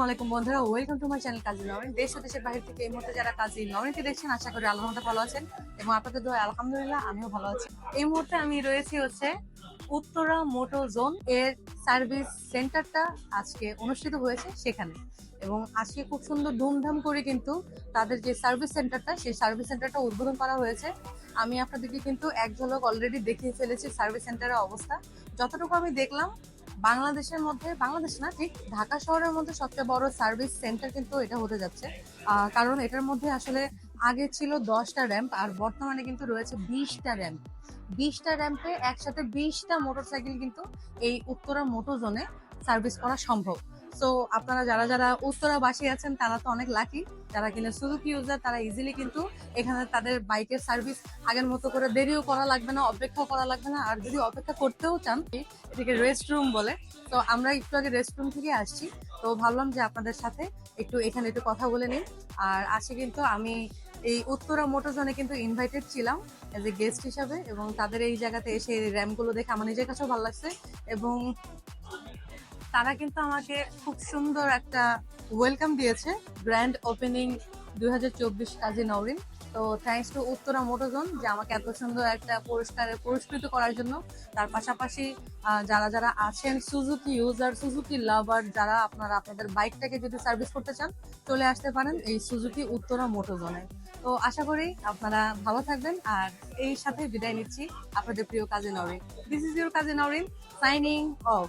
আলাইকুম বন্ধুরা welcome to my channel Kazi Naren দেশ দেশের বাইরে থেকে এই মুহূর্তে যারা কাজী নরেনকে দেখছেন, আশা করি আল্লাহ ভালো আছেন এবং আপনাদের দোয়া আলহামদুলিল্লাহ আমিও ভালো আছি। এই মুহূর্তে আমি রয়েছি হচ্ছে উত্তরা মোটো জোন এর সার্ভিস সেন্টারটা আজকে অনুষ্ঠিত হয়েছে সেখানে। এবং আজকে খুব সুন্দর ধুমধাম করে কিন্তু তাদের যে সার্ভিস সেন্টারটা, সেই সার্ভিস সেন্টারটা উদ্বোধন করা হয়েছে। আমি আপনাদেরকে কিন্তু এক ঝলক অলরেডি দেখিয়ে ফেলেছি সার্ভিস সেন্টারের অবস্থা। যতটুকু আমি দেখলাম বাংলাদেশের মধ্যে, বাংলাদেশ না, ঠিক ঢাকা শহরের মধ্যে সবচেয়ে বড় সার্ভিস সেন্টার কিন্তু এটা হতে যাচ্ছে। কারণ এটার মধ্যে আসলে আগে ছিল দশটা র্যাম্প আর বর্তমানে কিন্তু রয়েছে বিশটা র্যাম্প বিশটা র্যাম্পে একসাথে বিশটা মোটরসাইকেল কিন্তু এই উত্তরা মোটো জোনে সার্ভিস করা সম্ভব। সো আপনারা যারা যারা উত্তরাবাসী আছেন, তারা তো অনেক লাকি যারা কিনা সুজুকি ইউজার তারা ইজিলি কিন্তু এখানে তাদের বাইকের সার্ভিস আগের মতো করে দেরিও করা লাগবে না অপেক্ষা করা লাগবে না। আর যদি অপেক্ষা করতেও চান এটাকে রেস্ট রুম বলে। তো আমরা একটু আগে রেস্ট রুম থেকে আসছি। তো ভাবলাম যে আপনাদের সাথে একটু এখানে একটু কথা বলে নিই। আর আজকে কিন্তু আমি এই উত্তরা মোটরজনে কিন্তু ইনভাইটেড ছিলাম এজ এ গেস্ট হিসাবে এবং তাদের এই জায়গাতে এসে র্যামগুলো দেখে আমার নিজের কাছেও ভালো লাগছে। এবং তারা কিন্তু আমাকে খুব সুন্দর একটা ওয়েলকাম দিয়েছে। গ্র্যান্ড ওপেনিং দুই হাজার চব্বিশ কাজী নওরিন। তো থ্যাংকস টু উত্তরা মোটোজন যে আমাকে এত সুন্দর একটা পুরস্কারে পুরস্কৃত করার জন্য। তার পাশাপাশি যারা যারা আছেন সুজুকি ইউজার সুজুকি লাভার যারা আপনারা আপনাদের বাইকটাকে যদি সার্ভিস করতে চান, চলে আসতে পারেন এই সুজুকি উত্তরা মোটোজনে তো আশা করি আপনারা ভালো থাকবেন আর এই সাথে বিদায় নিচ্ছি আপনাদের প্রিয় Kazi Narin this is your Kazi Narin signing off